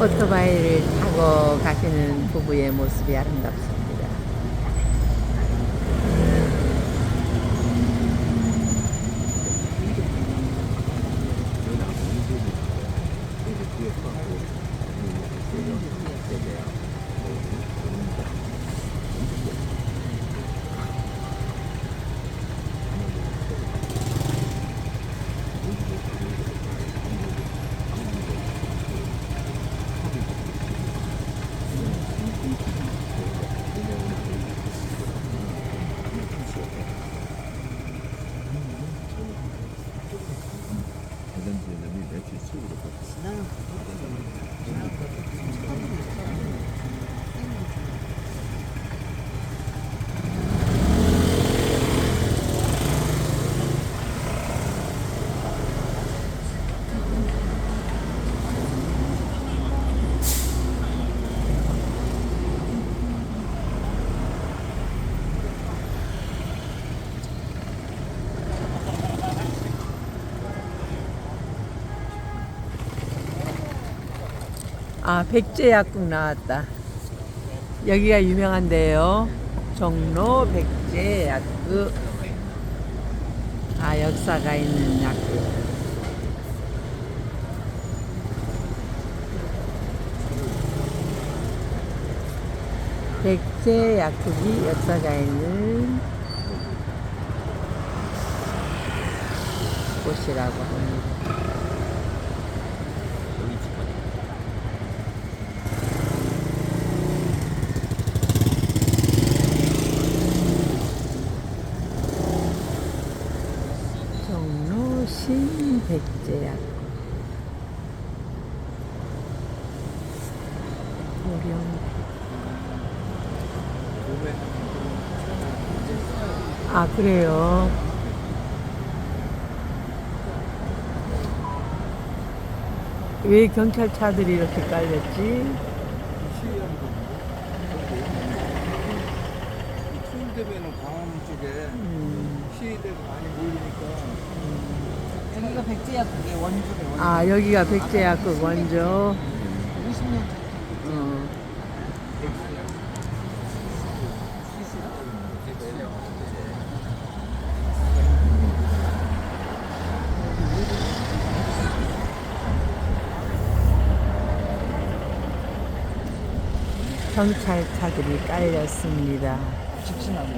오토바이를 타고 가시는 부부의 모습이 아름답습니다. Ah. 아, 백제 약국 나왔다. 여기가 유명한데요. 종로 백제 약국. 아, 역사가 있는 약국. 백제 약국이 역사가 있는 곳이라고 합니다. 종로 신백제약. 보령 아 그래요? 왜 경찰차들이 이렇게 깔렸지? 되면은 광화문 쪽에 음, 시위대가 많이 모이니까 여기가 백제약국의 원조래 원조. 아 여기가 백제약국 원조 50년 어. 경찰차들이 깔렸습니다. 직진하고